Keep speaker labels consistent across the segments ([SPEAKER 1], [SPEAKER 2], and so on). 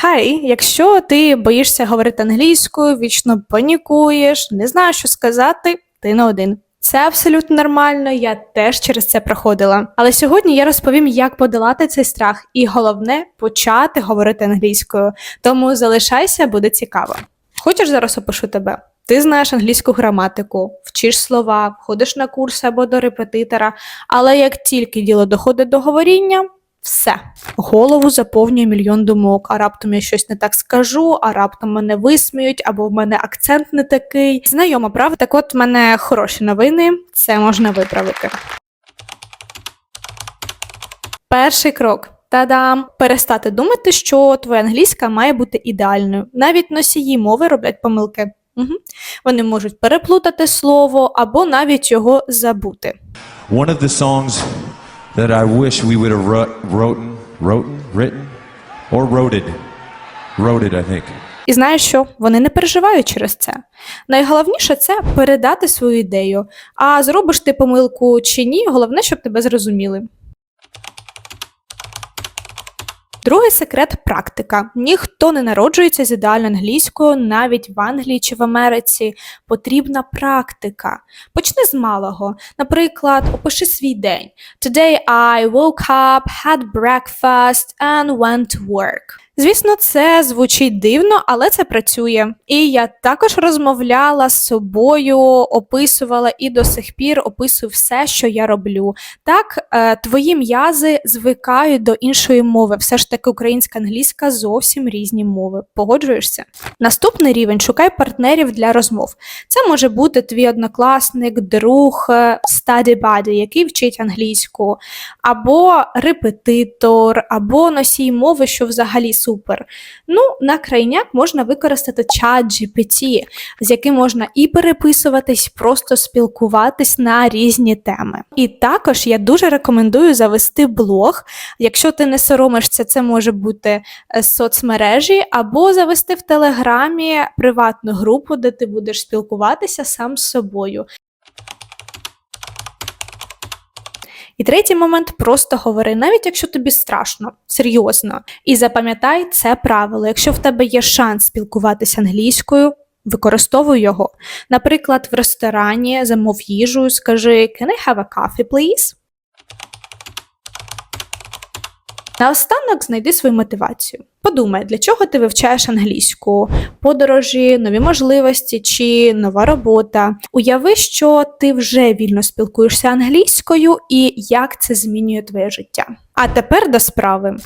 [SPEAKER 1] Хай, якщо ти боїшся говорити англійською, вічно панікуєш, не знаєш, що сказати, ти не один. Це абсолютно нормально, я теж через це проходила. Але сьогодні я розповім, як подолати цей страх, і головне почати говорити англійською. Тому залишайся, буде цікаво. Хочеш зараз опишу тебе? Ти знаєш англійську граматику, вчиш слова, ходиш на курси або до репетитора, але як тільки діло доходить до говоріння, все. Голову заповнює мільйон думок, а раптом я щось не так скажу, а раптом мене висміють, або в мене акцент не такий. Знайома, правда? Так от в мене хороші новини, це можна виправити. Перший крок. Та-дам! Перестати думати, що твоя англійська має бути ідеальною. Навіть носії мови роблять помилки. Угу. Вони можуть переплутати слово або навіть його забути.
[SPEAKER 2] One of the songs that I wish we would have wrote, wrote, wrote, written, or wrote. Wrote I think.
[SPEAKER 1] І знаєш що? Вони не переживають через це. Найголовніше це передати свою ідею. А зробиш ти помилку чи ні, головне, щоб тебе зрозуміли. Другий секрет практика. Ніхто не народжується з ідеальною англійською, навіть в Англії чи в Америці. Потрібна практика. Почни з малого. Наприклад, опиши свій день. Today I woke up, had breakfast and went to work. Звісно, це звучить дивно, але це працює. І я також розмовляла з собою, описувала і до сих пір описую все, що я роблю. Так, е, твої м'язи звикають до іншої мови. Все ж таки, українська англійська зовсім різні мови. Погоджуєшся? Наступний рівень шукай партнерів для розмов. Це може бути твій однокласник, друг, е, study buddy, який вчить англійську, або репетитор, або носій мови, що взагалі супер. Ну, на крайняк можна використати чат GPT, з яким можна і переписуватись, просто спілкуватись на різні теми. І також я дуже рекомендую завести блог. Якщо ти не соромишся, це може бути е, соцмережі, або завести в Телеграмі приватну групу, де ти будеш спілкуватися сам з собою. І третій момент просто говори, навіть якщо тобі страшно, серйозно. І запам'ятай це правило. Якщо в тебе є шанс спілкуватися англійською, використовуй його. Наприклад, в ресторані замов їжу, скажи Can I have a coffee, please? Наостанок знайди свою мотивацію. Подумай, для чого ти вивчаєш англійську, подорожі, нові можливості чи нова робота. Уяви, що ти вже вільно спілкуєшся англійською і як це змінює твоє життя. А тепер до справи.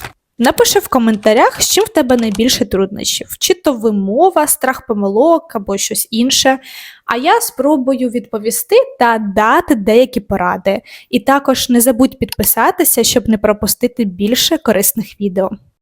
[SPEAKER 1] Напиши в коментарях, з чим в тебе найбільше труднощів, чи то вимова, страх помилок або щось інше. А я спробую відповісти та дати деякі поради. І також не забудь підписатися, щоб не пропустити більше корисних відео.